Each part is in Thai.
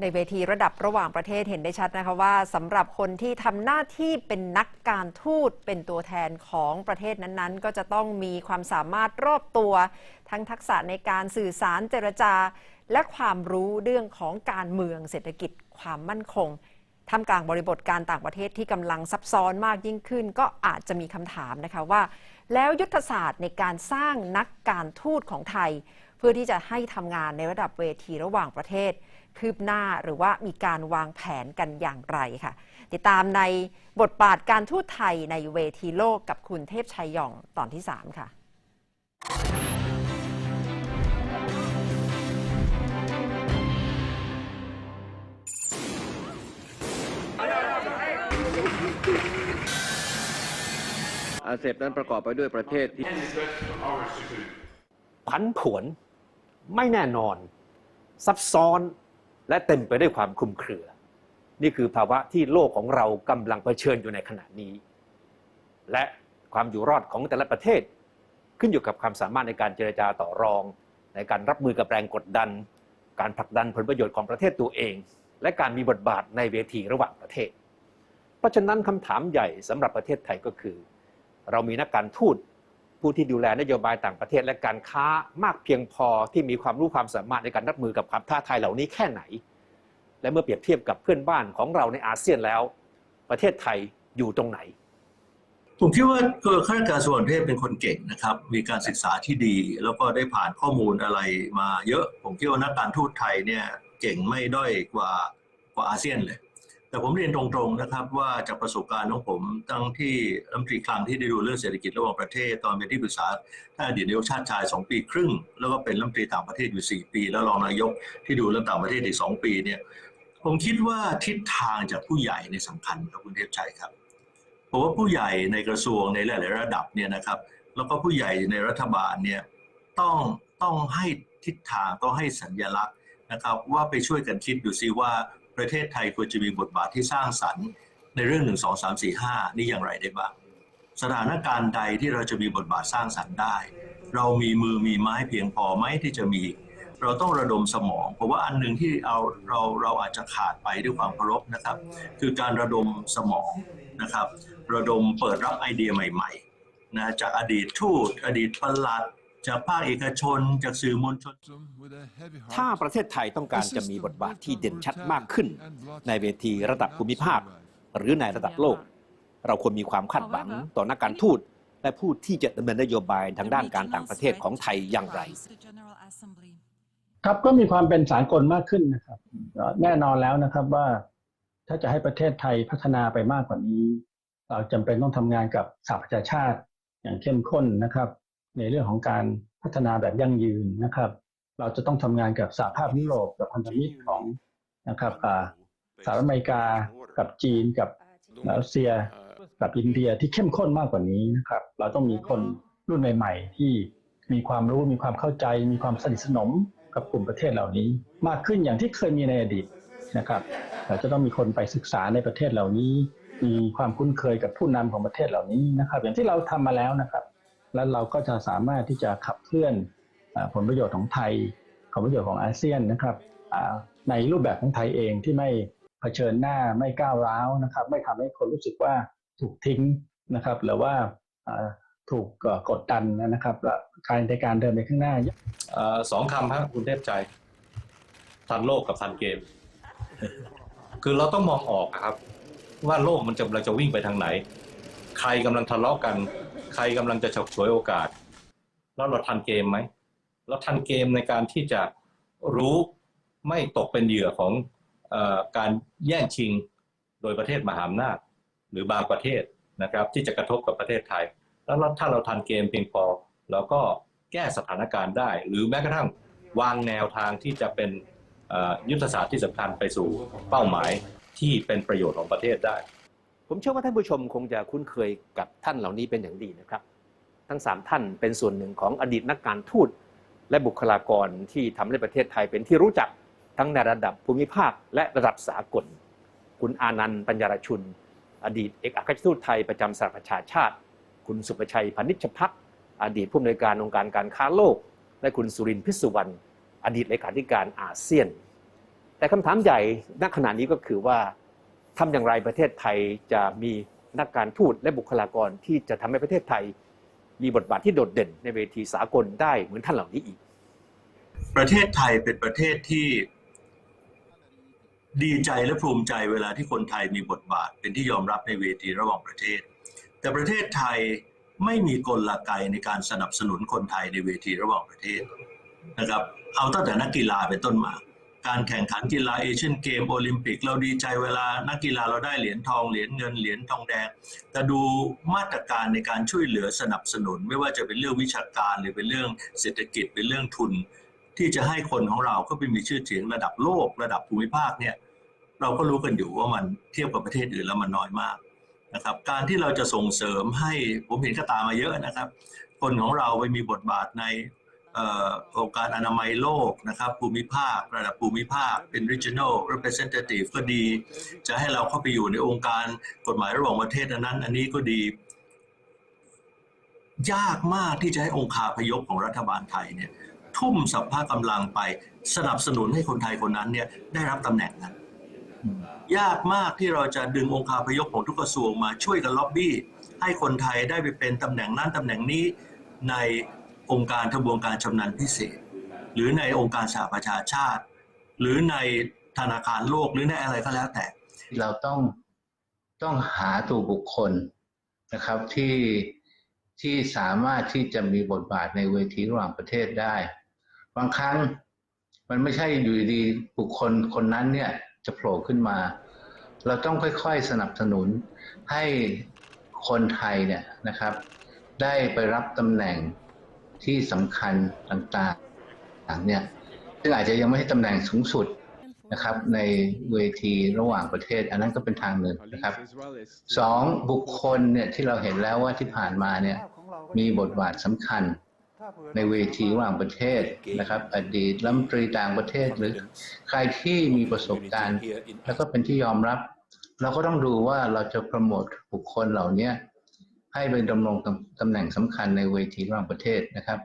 ในเวทีระดับระหว่างประเทศเห็นได้ชัดนะคะว่าสำหรับคนที่ทำหน้าที่เป็นนักการทูตเป็นตัวแทนของประเทศนั้นๆ ก็จะต้องมีความสามารถรอบตัว ทั้งทักษะในการสื่อสารเจรจา และความรู้เรื่องของการเมืองเศรษฐกิจความมั่นคงท่ามกลางบริบทการต่างประเทศที่กำลังซับซ้อนมากยิ่งขึ้น ก็อาจจะมีคำถามนะคะว่า แล้วยุทธศาสตร์ในการสร้างนักการทูตของไทย พื่อที่จะให้ทำงานในระดับเวทีระหว่างประเทศ คืบหน้าหรือว่ามีการวางแผนกันอย่างไรค่ะ ติดตามในบทบาทการทูตไทยในเวทีโลกกับคุณเทพชัยหย่องตอนที่ 3 ค่ะอาเซบนั้นประกอบไปด้วยประเทศที่ผันผวน ไม่แน่นอน ซับซ้อนและเต็มไปด้วยความคลุมเครือ นี่คือภาวะที่โลกของเรากำลังเผชิญอยู่ในขณะนี้ และความอยู่รอดของแต่ละประเทศ ขึ้นอยู่กับความสามารถในการเจรจาต่อรอง ในการรับมือกับแรงกดดัน การผลักดันผลประโยชน์ของประเทศตัวเอง และการมีบทบาทในเวทีระหว่างประเทศ เพราะฉะนั้นคำถามใหญ่สำหรับประเทศไทยก็คือ เรามีนักการทูต ผู้ที่ดูแลนโยบายต่างประเทศและการค้ามากเพียงพอที่มีความรู้ความสามารถในการรับมือกับความท้าทายเหล่านี้แค่ไหน และเมื่อเปรียบเทียบกับเพื่อนบ้านของเราในอาเซียนแล้ว ประเทศไทยอยู่ตรงไหน ผมคิดว่าข้าราชการส่วนประเทศเป็นคนเก่งนะครับ มีการศึกษาที่ดี แล้วก็ได้ผ่านข้อมูลอะไรมาเยอะ ผมคิดว่านักการทูตไทยเนี่ยเก่งไม่ด้อยกว่ากว่าอาเซียนเลย แต่ผมเรียนตรงๆนะครับ ว่าจากประสบการณ์ของผมตั้งที่รัฐมนตรีคลังที่ได้ดูเรื่องเศรษฐกิจระหว่างประเทศตอนเป็นที่ปรึกษาท่านอดีตนายกชาติชาย2ปีครึ่ง แล้วก็เป็นรัฐมนตรีต่างประเทศอยู่ 4 ปี แล้วรองนายกที่ดูเรื่องต่างประเทศอีก2ปีเนี่ยผมคิดว่าทิศทางจากผู้ใหญ่ในยสำคัญครับคุณเทพชัยครับผมว่าผู้ใหญ่ในกระทรวงในหลาย ๆ ระดับเนี่ยนะครับ แล้วก็ผู้ใหญ่ในรัฐบาลเนี่ยต้องต้องให้ทิศทางต้องให้สัญลักษณ์นะครับ ว่าไปช่วยกันคิดดูซิว่า ประเทศไทยควรจะมีบทบาทที่สร้างสรรค์ในเรื่องหนึ่งสองสามสี่ห้านี่อย่างไรได้บ้างสถานการณ์ใดที่เราจะมีบทบาทสร้างสรรค์ได้ เรามีมือมีไม้เพียงพอไหมที่จะมี เราต้องระดมสมองผมว่าอันหนึ่งที่เอาเราเราอาจจะขาดไปด้วยความเคารพนะครับ คือการระดมสมองนะครับ ระดมเปิดรับไอเดียใหม่ๆนะจากอดีตทูตอดีตประหลัด จากภาคเอกชนจากสื่อมวลชน ถ้าประเทศไทยต้องการจะมีบทบาทที่เด่นชัดมากขึ้น ในเวทีระดับภูมิภาค หรือในระดับโลก เราควรมีความคาดหวังต่อนักการทูตและผู้ที่จะดำเนินนโยบายทางด้านการต่างประเทศของไทยอย่างไร ครับก็มีความเป็นสากลมากขึ้นนะครับก็แน่นอนแล้วนะครับว่าถ้าจะให้ประเทศไทยพัฒนาไปมากกว่านี้ เราจำเป็นต้องทำงานกับสหประชาชาติอย่างเข้มข้นนะครับ ในเรื่องของการพัฒนาแบบยั่งยืนนะครับ เราจะต้องทำงานกับสหภาพยุโรปกับพันธมิตรของนะครับอ่าสหรัฐอเมริกากับจีนกับรัสเซียกับอินเดียที่เข้มข้นมากกว่านี้นะครับ เราต้องมีคนรุ่นใหม่ ๆ ที่มีความรู้มีความเข้าใจ มีความสนิทสนมกับกลุ่มประเทศเหล่านี้ มากขึ้นอย่างที่เคยมีในอดีตนะครับ เราจะต้องมีคนไปศึกษาในประเทศเหล่านี้ มีความคุ้นเคยกับผู้นำของประเทศเหล่านี้นะครับ อย่างที่เราทำมาแล้วนะครับ แล้วเราก็จะสามารถที่จะขับเคลื่อนผลประโยชน์ของไทยผลประโยชน์ของอาเซียนนะครับในรูปแบบของไทยเองที่ไม่เผชิญหน้าไม่ก้าวร้าวนะครับ ไม่ทำให้คนรู้สึกว่าถูกทิ้งนะครับ หรือว่าถูกกดดันนะครับการในการเดินไปข้างหน้าอ่อสองคำครับคุณเทพใจ ทันโลกกับทันเกม คือเราต้องมองออกครับ ว่าโลกมันจะเราจะวิ่งไปทางไหน ใครกำลังทะเลาะกัน ใครกำลังจะฉกฉวยโอกาส แล้วเราทันเกมไหมเราทันเกมในการที่จะรู้ไม่ตกเป็นเหยื่อของอการแย่งชิงโดยประเทศมหาอำนาจหรือบางประเทศนะครับ ที่จะกระทบกับประเทศไทย แล้วถ้าเราทันเกมเพียงพอเราก็แก้สถานการณ์ได้ หรือแม้กระทั่งวางแนวทางที่จะเป็นยุทธศาสตร์ที่สำคัญไปสู่เป้าหมายที่เป็นประโยชน์ของประเทศได้ ผมเชื่อว่าท่านผู้ชมคงจะคุ้นเคยกับท่านเหล่านี้เป็นอย่างดีนะครับ ทั้งสามท่านเป็นส่วนหนึ่งของอดีตนักการทูตและบุคลากรที่ทำให้ประเทศไทยเป็นที่รู้จักทั้งในระดับภูมิภาคและระดับสากล คุณอานันต์ปัญญารชุน อดีตเอกอัครราชทูตไทยประจำสหประชาชาติ คุณสุประชัยพนิชพักอดีตผู้อำนวยการองค์การการค้าโลก และคุณสุรินทร์พิสุวรรณอดีตเลขาธิการอาเซียน แต่คำถามใหญ่ณขณะนี้ก็คือว่า ทำอย่างไรประเทศไทยจะมีนักการทูตและบุคลากรที่จะทำให้ประเทศไทย มีบทบาทที่โดดเด่นในเวทีสากลได้เหมือนท่านเหล่านี้อีก ประเทศไทยเป็นประเทศที่ดีใจและภูมิใจเวลาที่คนไทยมีบทบาท เป็นที่ยอมรับในเวทีระหว่างประเทศ แต่ประเทศไทยไม่มีกลไกในการสนับสนุนคนไทยในเวทีระหว่างประเทศนะครับ เอาตั้งแต่นักกีฬาเป็นต้นมา การแข่งขันกีฬาเอเชียนเกมโอลิมปิก เราดีใจเวลานักกีฬาเราได้เหรียญทองเหรียญเงินเหรียญทองแดง แต่ดูมาตรการในการช่วยเหลือสนับสนุน ไม่ว่าจะเป็นเรื่องวิชาการหรือเป็นเรื่องเศรษฐกิจเป็นเรื่องทุน ที่จะให้คนของเราก็ไปมีชื่อเสียงระดับโลกระดับภูมิภาคเนี่ยเราก็รู้กันอยู่ว่ามันเทียบกับประเทศอื่นแล้วมันน้อยมากนะครับการที่เราจะส่งเสริมให้ผมเห็นก็ตามมาเยอะนะครับ คนของเราไปมีบทบาทใน องค์การอนามัยโลกนะครับภูมิภาค ระดับภูมิภาคเป็น regional representative ก็ดี จะให้เราเข้าไปอยู่ในองค์การกฎหมายระหว่างประเทศอันนั้น อันนี้ก็ดี ยากมากที่จะให้องค์คาพยพของรัฐบาลไทยเนี่ยทุ่มสัพพะกำลังไปสนับสนุนให้คนไทยคนนั้นเนี่ยได้รับตำแหน่งนั้นยากมากที่เราจะดึงองค์คาพยพของทุกกระทรวงมาช่วยกันล็อบบี้ ให้คนไทยได้ไปเป็นตำแหน่งนั้นตำแหน่งนี้ใน องค์การทบวงการชำนาญพิเศษ หรือในองค์การสหประชาชาติ หรือในธนาคารโลกหรือในอะไรก็แล้วแต่ เราต้องต้องหาตัวบุคคลนะครับที่ที่สามารถที่จะมีบทบาทในเวทีระหว่างประเทศได้ บางครั้งมันไม่ใช่อยู่ดีบุคคลคนนั้นเนี่ยจะโผล่ขึ้นมา เราต้องค่อยๆสนับสนุนให้คนไทยเนี่ยนะครับ ได้ไปรับตำแหน่ง ที่สำคัญต่างๆเนี่ยซึ่งอาจจะยังไม่ใช่ตำแหน่งสูงสุดนะครับในเวทีระหว่างประเทศ อันนั้นก็เป็นทางหนึ่งนะครับสองบุคคลเนี่ยที่เราเห็นแล้วว่าที่ผ่านมาเนี่ยมีบทบาทสำคัญในเวทีระหว่างประเทศนะครับ อดีตรัฐมนตรีต่างประเทศหรือใครที่มีประสบการณ์ แล้วก็เป็นที่ยอมรับ เราก็ต้องดูว่าเราจะโปรโมทบุคคลเหล่านี้ ให้ไปดำรงตำตำแหน่งสำคัญในเวทีระหว่างประเทศนะครับ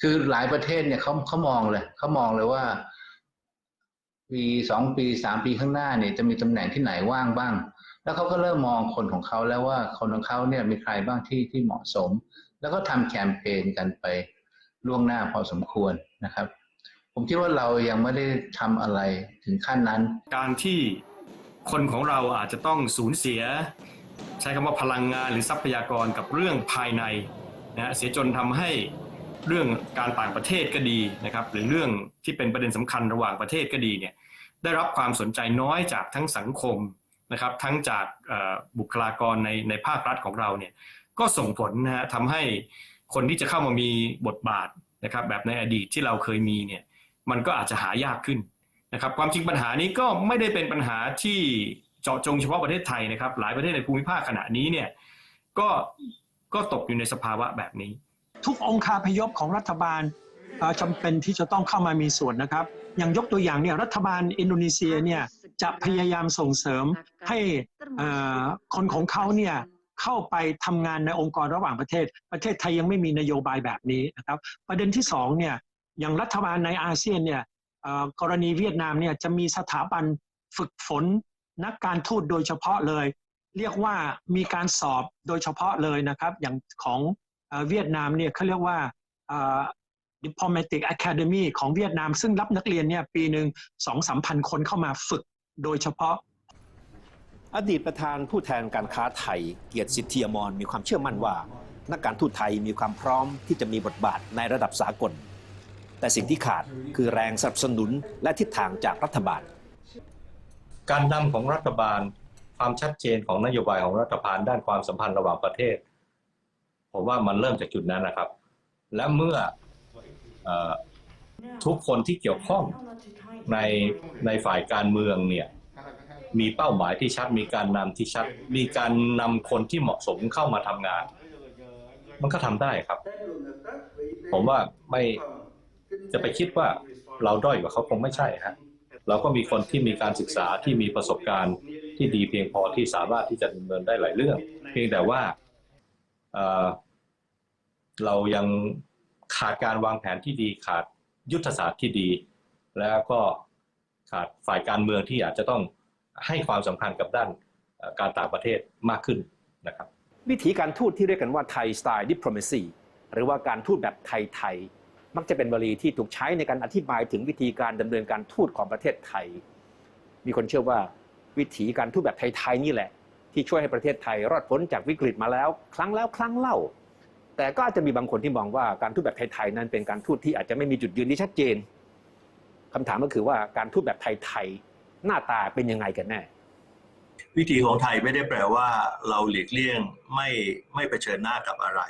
คือหลายประเทศเนี่ยเขาเขามองเลยเขามองเลยว่า ปีสองปีสามปีข้างหน้าเนี่ยจะมีตำแหน่งที่ไหนว่างบ้าง แล้วเขาก็เริ่มมองคนของเขาแล้วว่าคนของเขาเนี่ยมีใครบ้างที่ที่เหมาะสม แล้วก็ทำแคมเปญกันไปล่วงหน้าพอสมควรนะครับ ผมคิดว่าเรายังไม่ได้ทำอะไรถึงขั้นนั้น การที่คนของเราอาจจะต้องสูญเสีย ใช้คำว่าพลังงานหรือทรัพยากรกับเรื่องภายในนะเสียจนทำให้เรื่องการต่างประเทศก็ดีนะครับหรือเรื่องที่เป็นประเด็นสำคัญระหว่างประเทศก็ดีเนี่ยได้รับความสนใจน้อยจากทั้งสังคมนะครับทั้งจากบุคลากรในในภาครัฐของเราเนี่ยก็ส่งผลนะฮะทำให้คนที่จะเข้ามามีบทบาทนะครับแบบในอดีตที่เราเคยมีเนี่ยมันก็อาจจะหายากขึ้นนะครับความจริงปัญหานี้ก็ไม่ได้เป็นปัญหาที่ เจาะจงเฉพาะประเทศไทยนะครับ หลายประเทศในภูมิภาคขณะนี้เนี่ยก็ก็ตกอยู่ในสภาวะแบบนี้ ทุกองค์คาพยพของรัฐบาลเอ่อจำเป็นที่จะต้องเข้ามามีส่วนนะครับ อย่างยกตัวอย่างเนี่ยรัฐบาลอินโดนีเซียเนี่ยจะพยายามส่งเสริมให้คนของเขาเนี่ยเข้าไปทำงานในองค์กรระหว่างประเทศ ประเทศไทยยังไม่มีนโยบายแบบนี้นะครับ ประเด็นที่สองเนี่ยอย่างรัฐบาลในอาเซียนเนี่ยกรณีเวียดนามเนี่ยจะมีสถาบันฝึกฝน นักการทูตโดยเฉพาะเลย เรียกว่ามีการสอบโดยเฉพาะเลยนะครับ อย่างของเวียดนามเนี่ยเขาเรียกว่าเอ่อ Diplomatic Academy ของเวียดนาม ซึ่งรับนักเรียนเนี่ยปีหนึ่งสองสามพันคนเข้ามาฝึกโดยเฉพาะ อดีตประธานผู้แทนการค้าไทย เกียรติสิทธิอมรมีความเชื่อมั่นว่า นักการทูตไทยมีความพร้อมที่จะมีบทบาทในระดับสากล แต่สิ่งที่ขาดคือแรงสนับสนุนและทิศทางจากรัฐบาล การนำของรัฐบาลความชัดเจนของนโยบายของรัฐบาลด้านความสัมพันธ์ระหว่างประเทศ ผมว่ามันเริ่มจากจุดนั้นนะครับ และเมื่อออทุกคนที่เกี่ยวข้องในในฝ่ายการเมืองเนี่ยมีเป้าหมายที่ชัดมีการนำที่ชัด มีการนำคนที่เหมาะสมเข้ามาทำงาน มันก็ทำได้ครับ ผมว่าไม่จะไปคิดว่าเราด้อยกว่าเขาคงไม่ใช่ฮะ เราก็มีคนที่มีการศึกษาที่มีประสบการณ์ที่ดีเพียงพอที่สามารถที่จะดำเนินได้หลายเรื่อง เพียงแต่ว่าเเรายังขาดการวางแผนที่ดีขาดยุทธศาสตร์ที่ดี แล้วก็ขาดฝ่ายการเมืองที่อาจจะต้องให้ความสำคัญกับด้านการต่างประเทศมากขึ้นนะครับ วิธีการทูตที่เรียกกันว่าไทยสไตล์ดิปโลมซีหรือว่าการทูตแบบไทยๆ มักจะเป็นวลีที่ถูกใช้ในการอธิบายถึงวิธีการดำเนินการทูตของประเทศไทย มีคนเชื่อว่าวิธีการทูตแบบไทยๆนี่แหละ ที่ช่วยให้ประเทศไทยรอดพ้นจากวิกฤตมาแล้ว ครั้งแล้วครั้งเล่า แต่ก็อาจจะมีบางคนที่มองว่าการทูตแบบไทยๆนั้นเป็นการทูตที่อาจจะไม่มีจุดยืนที่ชัดเจนคำถามก็คือว่าการทูตแบบไทยๆหน้าตาเป็นยังไงกันแน่วิธีของไทยไม่ได้แปลว่าเราหลีกเลี่ยงไม่ไม่เผชิญหน้ากับอะไร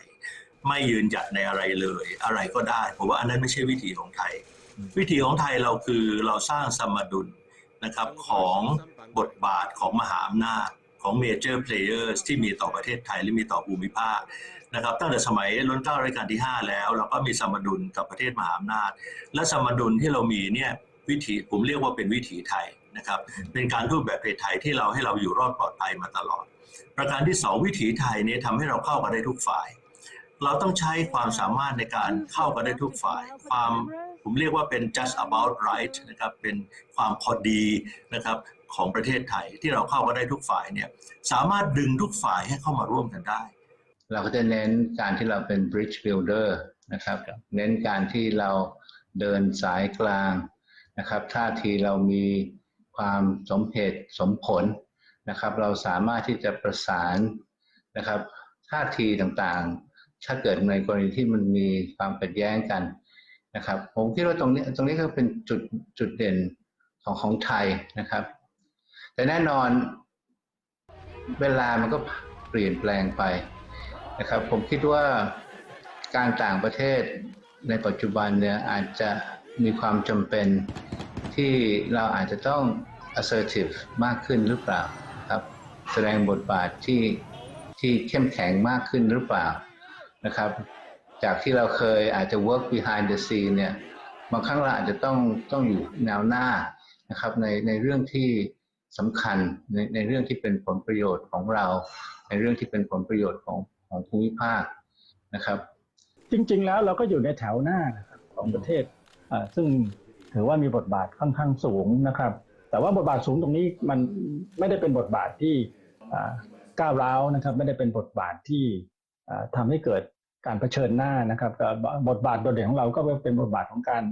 ไม่ยืนหยัดในอะไรเลย อะไรก็ได้ผมว่าอันนั้นไม่ใช่วิธีของไทย วิธีของไทยเราคือเราสร้างสมดุลนะครับของบทบาทของมหาอำนาจของ major players ที่มีต่อประเทศไทย และมีต่อภูมิภาคนะครับ ตั้งแต่สมัยรัชกาลรัชกาลที่ 5 แล้ว เราก็มีสมดุลกับประเทศมหาอำนาจ และสมดุลที่เรามีเนี่ยวิถีผมเรียกว่าเป็นวิถีไทยนะครับ เป็นการรูปแบบไทยๆที่เราให้เราอยู่รอดปลอดภัยมาตลอด ประการที่สองวิถีไทยเนี่ยทำให้เราเข้ากันได้ทุกฝ่าย เราต้องใช้ความสามารถในการเข้ากันได้ทุกฝ่าย ความผมเรียกว่าเป็น just about right นะครับ เป็นความพอดีนะครับของประเทศไทยที่เราเข้ากันได้ทุกฝ่ายเนี่ยสามารถดึงทุกฝ่ายให้เข้ามาร่วมกันได้ เราก็จะเน้นการที่เราเป็น bridge builder นะครับ เน้นการที่เราเดินสายกลางนะครับ ท่าทีเรามีความสมเหตุสมผลนะครับ เราสามารถที่จะประสานนะครับท่าทีต่างๆ ถ้าเกิดในกรณีที่มันมีความขัดแย้งกันนะครับ ผมคิดว่าตรงนี้ตรงนี้ก็เป็นจุดจุดเด่นของของไทยนะครับ แต่แน่นอนเวลามันก็เปลี่ยนแปลงไปนะครับ ผมคิดว่าการต่างประเทศในปัจจุบันเนี่ยอาจจะมีความจำเป็นที่เราอาจจะต้อง assertive มากขึ้นหรือเปล่าครับ แสดงบทบาทที่ที่เข้มแข็งมากขึ้นหรือเปล่า นะครับ จากที่เราเคยอาจจะ work behind the scene เนี่ยบางครั้งเราอาจจะต้องต้องอยู่แนวหน้านะครับในในเรื่องที่สำคัญในในเรื่องที่เป็นผลประโยชน์ของเรา ในเรื่องที่เป็นผลประโยชน์ของของภูมิภาคนะครับ จริง ๆ แล้วเราก็อยู่ในแถวหน้าของประเทศอ่าซึ่งถือว่ามีบทบาทค่อนข้างสูงนะครับ แต่ว่าบทบาทสูงตรงนี้มันไม่ได้เป็นบทบาทที่อ่าก้าวร้าวนะครับ ไม่ได้เป็นบทบาทที่อ่าทำให้เกิด การเผชิญหน้านะครับบทบาทโดดเด่นของเราก็เป็นบทบาทของการ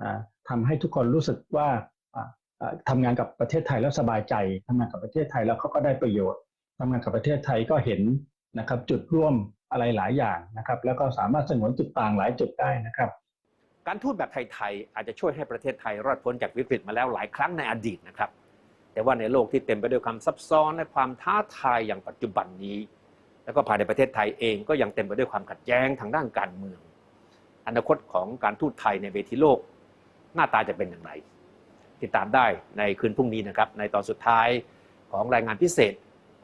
อ่าทำให้ทุกคนรู้สึกว่าอ่าอ่าทำงานกับประเทศไทยแล้วสบายใจทำงานกับประเทศไทยแล้วเขาก็ได้ประโยชน์ทำงานกับประเทศไทยก็เห็นนะครับ จุดร่วมอะไรหลายอย่างนะครับ แล้วก็สามารถสงวนจุดต่างหลายจุดได้นะครับ การทูตแบบไทยๆอาจจะช่วยให้ประเทศไทยรอดพ้นจากวิกฤตมาแล้วหลายครั้งในอดีตนะครับ แต่ว่าในโลกที่เต็มไปด้วยความซับซ้อนและความท้าทายอย่างปัจจุบันนี้ แล้วก็ภายในประเทศไทยเองก็ยังเต็มไปด้วยความขัดแย้งทางด้านการเมือง อนาคตของการทูตไทยในเวทีโลก หน้าตาจะเป็นอย่างไร ติดตามได้ในคืนพรุ่งนี้นะครับ ในตอนสุดท้ายของรายงานพิเศษ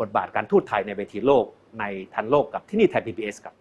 บทบาทการทูตไทยในเวทีโลก ในทันโลกกับที่นี่ไทย PBS ครับ